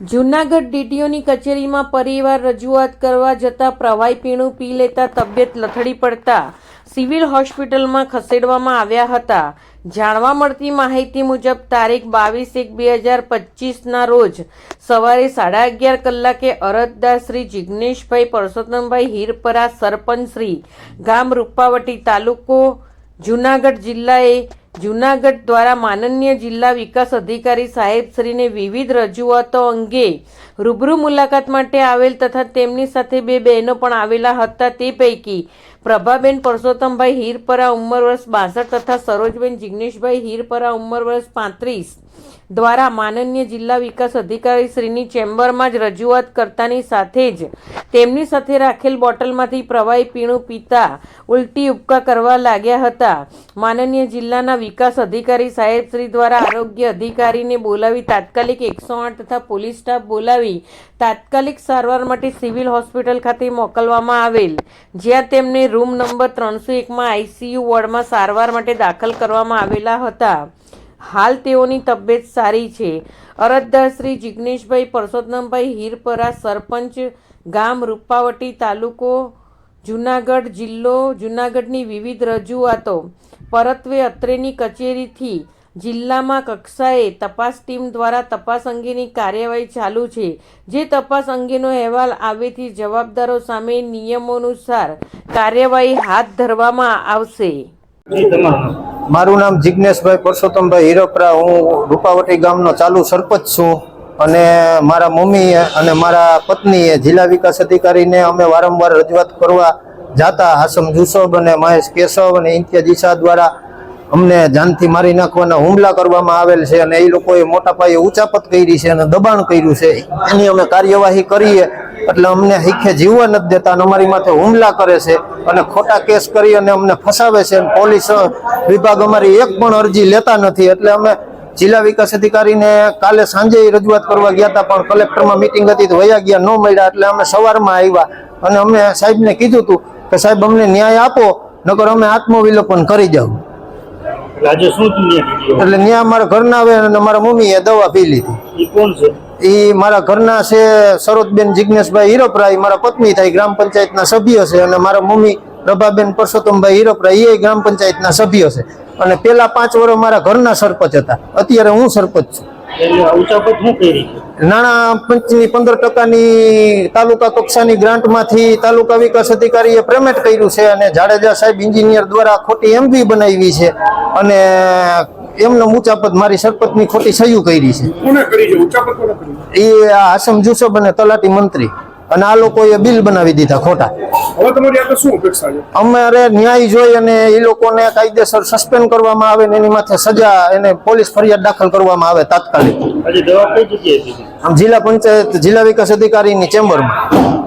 જૂનાગઢ ડીડીઓની કચેરીમાં પરિવાર રજૂઆત કરવા જતાં પ્રવાહી પીણું પી લેતા તબિયત લથડી પડતા સિવિલ હોસ્પિટલમાં ખસેડવામાં આવ્યા હતા. જાણવા મળતી માહિતી મુજબ તારીખ બાવીસ એક બે હજાર પચીસના રોજ સવારે સાડા અગિયાર કલાકે અરજદાર શ્રી જિજ્ઞેશભાઈ પરસોત્તમભાઈ હીરપરા સરપંચ શ્રી ગામ રૂપાવટી તાલુકો જૂનાગઢ જિલ્લાએ જૂનાગઢ દ્વારા માનનીય જિલ્લા વિકાસ અધિકારી સાહેબશ્રીને વિવિધ રજૂઆતો અંગે રૂબરૂ મુલાકાત માટે આવેલ તથા તેમની સાથે બે બહેનો પણ આવેલા હતા તે પૈકી પ્રભાબેન પરસોત્તમભાઈ હીરપરા ઉંમર વર્ષ બાસઠ તથા સરોજબેન જિગ્નેશભાઈ હીરપરા ઉંમર વર્ષ પાંત્રીસ દ્વારા માનનીય જિલ્લા વિકાસ અધિકારી શ્રીની ચેમ્બરમાં જ રજૂઆત કરતાની સાથે જ તેમની સાથે રાખેલ બોટલમાંથી પ્રવાહી પીણું પીતા ઉલટી ઉપકા કરવા લાગ્યા હતા. માનનીય જિલ્લાના વિકાસ અધિકારી સાહેબ શ્રી દ્વારા આરોગ્ય અધિકારીને બોલાવી તાત્કાલિક એકસો આઠ તથા પોલીસ સ્ટાફ બોલાવી તાત્કાલિક સારવાર માટે સિવિલ હોસ્પિટલ ખાતે મોકલવામાં આવેલ. જ્યાં તેમને રૂમ નંબર ત્રણસો એકમાં આઈસીયુ વોર્ડમાં સારવાર માટે દાખલ કરવામાં આવેલા હતા. હાલ તેઓની તબિયત સારી છે. અરજદાર શ્રી જિગ્નેશભાઈ પરસોત્તમભાઈ હીરપરા, સરપંચ ગામ રૂપાવટી તાલુકો, જુનાગઢ જિલ્લો, જુનાગઢની વિવિધ રજૂઆતો. પરત્વે અત્રેની કચેરીથી જિલ્લામાં કક્ષાએ તપાસ ટીમ દ્વારા તપાસ અંગેની કાર્યવાહી ચાલુ છે. જે તપાસ અંગેનો અહેવાલ આવેથી જવાબદારો સામે નિયમોનુસાર કાર્યવાહી હાથ ધરવામાં આવશે. મારું નામ જિજ્ઞેશભાઈ પરસોત્તમભાઈ હીરોપરા. હું રૂપાવટી ગામનો ચાલુ સરપંચ છું અને મારા મમ્મી અને મારા પત્નીએ જિલ્લા વિકાસ અધિકારીને અમે વારંવાર રજૂઆત કરવા જાતા હાસમ જુસબ અને મહેશ કેશવ અને ઇમ્તિયાજ ઈશા દ્વારા અમને જાનથી મારી નાખવાના હુમલા કરવામાં આવેલ છે અને એ લોકોએ મોટા પાયે ઉચાપત કરી છે અને દબાણ કર્યું છે. એની અમે કાર્યવાહી કરીએ એટલે અમને હિખે જીવવા નથી દેતા અને અમારી માથે હુમલા કરે છે અને ખોટા કેસ કરી અને અમને ફસાવે છે અને પોલીસ વિભાગ અમારી એક પણ અરજી લેતા નથી. એટલે અમે જિલ્લા વિકાસ અધિકારીને કાલે સાંજે રજૂઆત કરવા ગયા હતા, પણ કલેક્ટરમાં મિટિંગ હતી તો વયા ગયા, ન મળ્યા, એટલે અમે સવારમાં આવ્યા. અને અમે સાહેબને કીધું હતું કે સાહેબ અમને ન્યાય આપો, નકર અમે આત્મવિલોપન કરી જાવ એટલે આજે શું એટલે ન્યા મારા ઘરના આવે અને મારા મમ્મીએ દવા પી લીધી. એ કોણ છે? એ મારા ઘરના છે સરોજબેન જિજ્ઞેશભાઈ હીરોપરા મારા પત્ની થાય ગ્રામ પંચાયતના સભ્ય છે અને મારા મમ્મી પ્રભાબેન પરસોત્તમભાઈ હીરોપરા એ ગ્રામ પંચાયતના સભ્ય છે. અને પેલા પાંચ વર્ષ મારા ઘરના સરપંચ હતા. અત્યારે હું સરપંચ છું. નાણાં પંચની પંદર ટકાની તાલુકા કક્ષાની ગ્રાન્ટમાંથી તાલુકા વિકાસ અધિકારીએ પેમેન્ટ કર્યું છે અને જાડેજા સાહેબ એન્જિનિયર દ્વારા ખોટી એમપી બનાવી છે. અને એમનો ઉચાપત મારી સરપંચની ખોટી સહયું કરી છે. કોને કરી છે? ઉચ્ચાપત કોને કરી એ આસમ હાસમ જુસબ અને તલાટી મંત્રી. અને આ લોકોએ બિલ બનાવી દીધા ખોટા. હવે તમારી આગળ શું અપેક્ષા છે? અમારે ન્યાય જોઈ અને એ લોકોને કાયદેસર સસ્પેન્ડ કરવામાં આવે ને એની માથે સજા એને પોલીસ ફરિયાદ દાખલ કરવામાં આવે તાત્કાલિક. આમ જિલ્લા પંચાયત જિલ્લા વિકાસ અધિકારીની ચેમ્બરમાં.